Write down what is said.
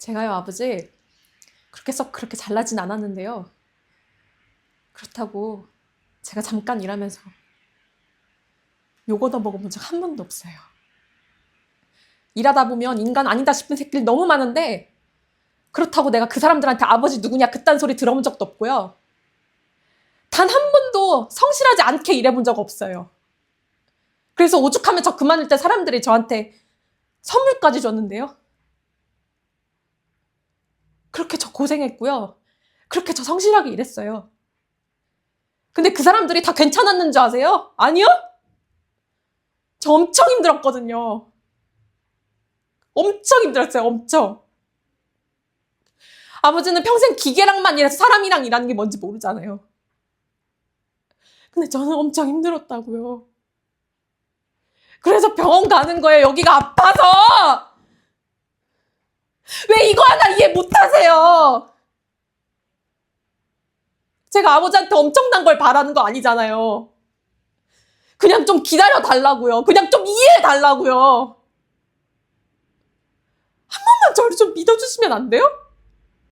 제가요, 아버지, 그렇게 썩 그렇게 잘나진 않았는데요. 그렇다고 제가 잠깐 일하면서 욕 얻어 먹어본 적 한 번도 없어요. 일하다 보면 인간 아니다 싶은 새끼들 너무 많은데 그렇다고 내가 그 사람들한테 아버지 누구냐 그딴 소리 들어본 적도 없고요. 단 한 번도 성실하지 않게 일해본 적 없어요. 그래서 오죽하면 저 그만일 때 사람들이 저한테 선물까지 줬는데요. 그렇게 저 고생했고요. 그렇게 저 성실하게 일했어요. 근데 그 사람들이 다 괜찮았는 줄 아세요? 아니요? 저 엄청 힘들었거든요. 엄청 힘들었어요, 엄청. 아버지는 평생 기계랑만 일해서 사람이랑 일하는 게 뭔지 모르잖아요. 근데 저는 엄청 힘들었다고요. 그래서 병원 가는 거예요, 여기가 아파서! 왜 이거 하나 이해 못 하세요? 제가 아버지한테 엄청난 걸 바라는 거 아니잖아요. 그냥 좀 기다려 달라고요. 그냥 좀 이해해 달라고요. 한 번만 저를 좀 믿어주시면 안 돼요?